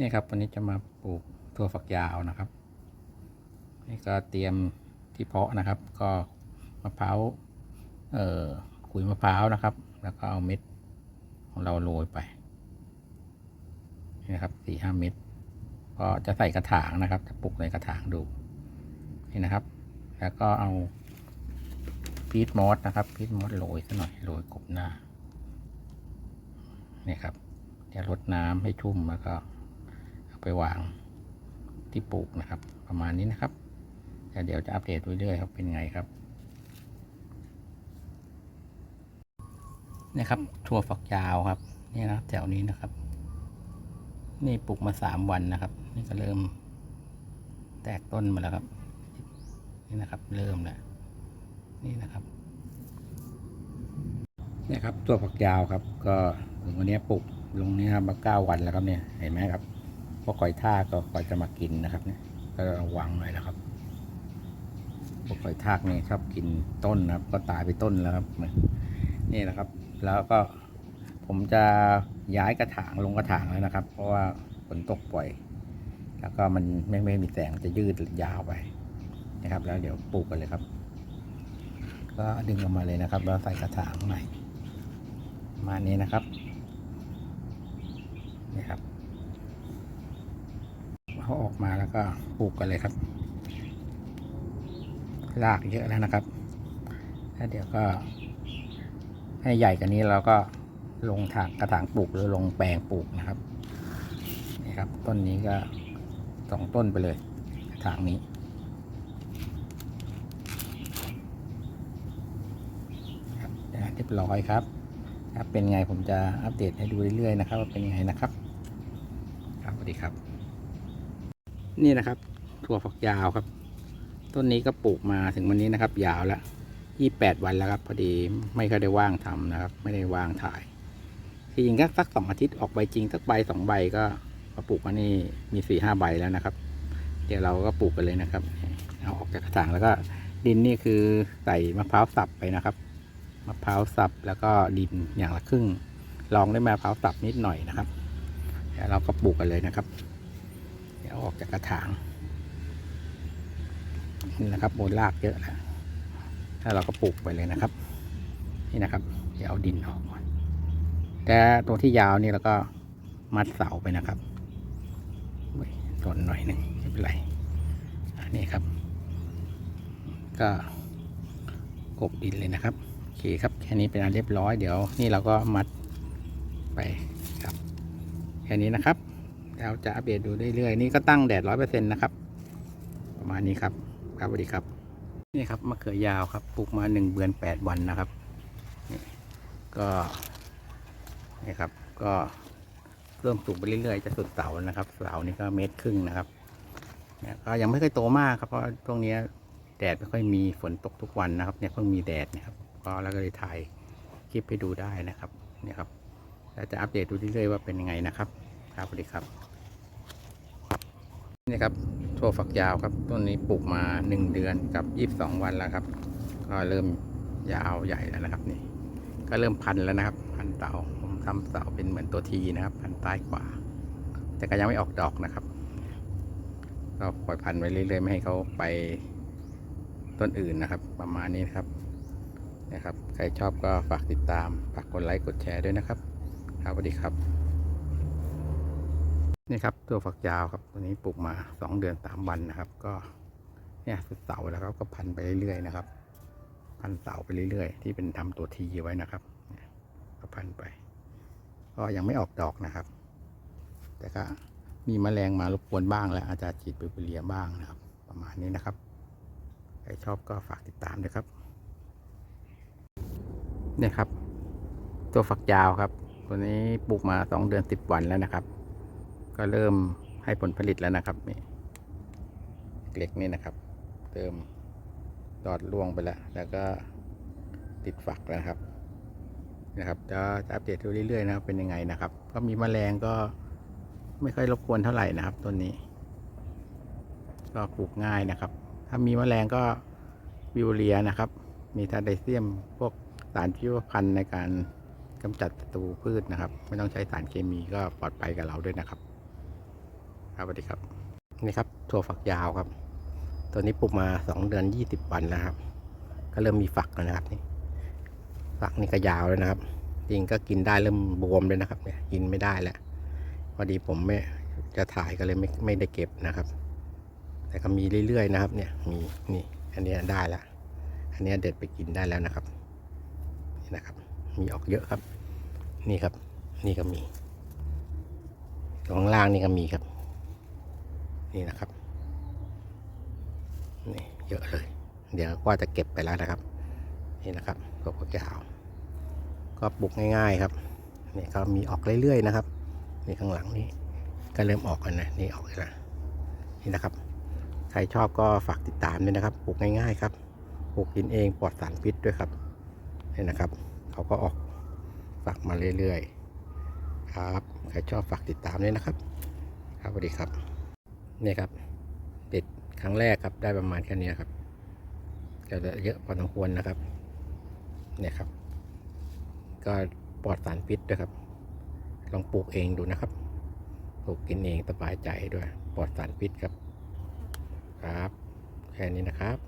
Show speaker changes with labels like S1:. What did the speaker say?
S1: นี่ครับวันนี้จะมาปลูกถั่วฝักยาวนะครับนี่ก็เตรียมที่เพาะนะครับ ก็มะพร้าวเอ่อขุยมะพร้าวนะครับ แล้วก็เอาเม็ดของเราโรยไปนี่นะครับสี่ห้าเม็ดก็จะใส่กระถางนะครับ จะปลูกในกระถางดูนี่นะครับ แล้วก็เอาพีทมอสนะครับพีทมอสโรยสักหน่อยโรยกบหน้านี่ครับจะรดน้ำให้ชุ่มแล้วก็ วางที่ปลูกนะครับ ประมาณนี้นะครับแต่เดี๋ยวจะอัปเดตเรื่อยๆครับเป็นไงครับนี่ครับถั่วฝักยาวครับนี่นะแถวนี้นะครับ นี่ปลูกมาสามวันนะครับ นี่ก็เริ่ม แตกต้นมาแล้วครับ นี่นะครับ เริ่มแล้วนี่นะครับนี่ครับตัวฝักยาวครับ ก็ถึงวันนี้ปลูกลงนี้ครับมาเก้าวันแล้วครับเนี่ยเห็นไหมครับ กหอยทากก็คอยจะมากินนะครับเนี่ยก็ระวังหน่อยนะครับพวกหอยทากเนี่ยชอบกินต้นนะครับ ก็ตายไปต้นแล้วครับนี่นะครับ แล้วก็ผมจะย้ายกระถางลงกระถางแล้วนะครับ เพราะว่าฝนตกบ่อย แล้วก็มันไม่ไม่มีแสงจะยืดยาวไปนะครับ แล้วเดี๋ยวปลูกกันเลยครับ ก็ดึงออกมาเลยนะครับ แล้วใส่กระถางใหม่มานี้นะครับนี่ครับ เขาออกมาแล้วก็ปลูกกันเลยครับรากเยอะแล้วนะครับแล้วเดี๋ยวก็ให้ใหญ่กว่านี้เราก็ลงถางกระถางปลูกหรือลงแปลงปลูกนะครับนี่ครับ ต้นนี้ก็สองต้นไปเลยกระถางนี้ครับเรียบร้อยครับครับเป็นไงผมจะอัปเดตให้ดูเรื่อยๆนะครับว่าเป็นยังไงนะครับ ครับสวัสดีครับ นี่นะครับ ถั่วฝักยาวครับ ต้นนี้ก็ปลูกมาถึงวันนี้นะครับ ยาวแล้วยี่แปดวันแล้วครับ พอดีไม่ค่อยได้ว่างทำนะครับ ไม่ได้ว่างถ่ายที่จริงก็สักสองอาทิตย์ออกใบจริงสักใบสองใบก็มาปลูกมานี่มีสี่ห้าใบแล้วนะครับ เดี๋ยวเราก็ปลูกกันเลยนะครับ เอาออกจากกระถางแล้วก็ดินนี่คือใส่มะพร้าวสับไปนะครับมะพร้าวสับแล้วก็ดินอย่างละครึ่ง ลองได้มะพร้าวสับนิดหน่อยนะครับเดี๋ยวเราก็ปลูกกันเลยนะครับ ออกจากกระถางนี่นะครับโบนรากเยอะแล้วถ้าเราก็ปลูกไปเลยนะครับ นี่นะครับเดี๋ยวเอาดินออกก่อนแต่ตรงที่ยาวนี่เราก็มัดเสาไปนะครับอุ๊ยหล่นหน่อยหนึ่งไม่เป็นไรนนี้ครับ ก็กบดินเลยนะครับโอเคครับแค่นี้เป็นอันเรียบร้อยเดี๋ยว นี่เราก็มัดไปครับแค่นี้นะครับ เราจะอัปเดตดูเรื่อยๆ นี่ก็ตั้งแดดร้อยเปอร์เซ็นต์นะครับ ประมาณนี้ครับ ครับสวัสดีครับ นี่ครับมะเขือยาวครับ ปลูกมาหนึ่งเดือนแปดวันนะครับนี่ก็ นี่ครับ ก็เริ่มปลูกไปเรื่อยๆ จะสุดเสาแล้วนะครับ เสานี่ก็เมตรครึ่งนะครับเนี่ยก็ยังไม่ค่อยโตมากครับ เพราะช่วงนี้แดดไม่ค่อยมี ฝนตกทุกวันนะครับ เนี่ยเพิ่งมีแดดนะครับ ก็แล้วก็เลยถ่ายคลิปให้ดูได้นะครับ เนี่ยครับเราจะอัปเดตดูเรื่อยๆว่าเป็นยังไงนะครับ ครับสวัสดีครับ นี่ครับถั่วฝักยาวครับต้นนี้ปลูกมาหนึ่งเดือนกับยี่สิบสองวันแล้วครับ ก็เริ่มยาวใหญ่แล้วนะครับ นี่ ก็เริ่มพันแล้วนะครับ พันเต่าผมทำเสาเป็นเหมือนตัวทีนะครับ พันใต้ขวา แต่ก็ยังไม่ออกดอกนะครับก็ปล่อยพันไว้เรื่อยๆไม่ให้เขาไปต้นอื่นนะครับ ประมาณนี้นะครับนะครับ ใครชอบก็ฝากติดตามฝากกดไลค์กดแชร์ด้วยนะครับครับสวัสดีครับ นี่ครับตัวฝักยาวครับตัวนี้ปลูกมาสองเดือนสามวันนะครับ ก็เนี่ยสุดเสาแล้วครับก็พันไปเรื่อยๆนะครับ พันเสาไปเรื่อยๆ ที่เป็นทำตัวทีไว้นะครับก็พันไป ก็ยังไม่ออกดอกนะครับ แต่ก็มีแมลงมารบกวนบ้างแล้วอาจจะฉีดไปเลียบ้างนะครับ ประมาณนี้นะครับใครชอบก็ฝากติดตามด้วยครับเนี่ยครับ ตัวฝักยาวครับ ตัวนี้ปลูกมาสองเดือนสิบวันแล้วนะครับ ก็เริ่มให้ผลผลิตแล้วนะครับนี่เกล็กนี่นะครับ เติมดอดล่วงไปแล้ว แล้วก็ติดฝักแล้วครับนะครับจะจะอัปเดตดูเรื่อยๆนะครับเป็นยังไงนะครับ ก็มีแมลงก็ไม่ค่อยรบกวนเท่าไหร่นะครับต้นนี้ ก็ปลูกง่ายนะครับ ถ้ามีแมลงก็วิวเลียนะครับ มีทาไดเซียมพวกสารชีวพันธุ์ในการกำจัดศัตรูพืชนะครับ ไม่ต้องใช้สารเคมีก็ปลอดภัยกับเราด้วยนะครับ ครับสวัสดีครับนี่ครับถั่วฝักยาวครับ ตัวนี้ปลูกมาสองเดือนยี่สิบวันแล้วครับ ก็เริ่มมีฝักแล้วนะครับนี่ฝักนี่ก็ยาวแล้วนะครับจริงก็กินได้เริ่มบวมเลยนะครับเนี่ยกินไม่ได้แล้วพอดีผมไม่จะถ่ายก็เลยไม่ไม่ได้เก็บนะครับ แต่ก็มีเรื่อยๆนะครับ เนี่ยมีนี่อันนี้ได้ละอันนี้เด็ดไปกินได้แล้วนะครับนี่นะครับ มีออกเยอะครับ นี่ครับ นี่ก็มีตรงข้างล่างนี่ก็มีครับ นี่นะครับนี่เยอะเลย เดี๋ยวก็จะเก็บไปแล้วนะครับ นี่นะครับพวกพวกยาว ก็ปลูกง่าย ๆครับนี่ก็มีออกเรื่อยๆนะครับนี่ข้างหลังนี่ก็เริ่มออกกันนะนี่ออกแล้วนี่นะครับ ใครชอบก็ฝากติดตามด้วยนะครับปลูกง่ายๆครับปลูกกินเองปลอดสารพิษด้วยครับนี่นะครับเขาก็ออกฝักมาเรื่อยๆ ครับใครชอบฝากติดตามด้วยนะครับ ครับสวัสดีครับ นี่ครับเด็ดครั้งแรกครับได้ประมาณแค่นี้ครับก็จะเยอะพอสมควรนะครับ เนี่ยครับ ก็ปลอดสารพิษด้วยครับ ลองปลูกเองดูนะครับ ปลูกกินเองสบายใจด้วย ปลอดสารพิษครับ ครับ แค่นี้นะครับ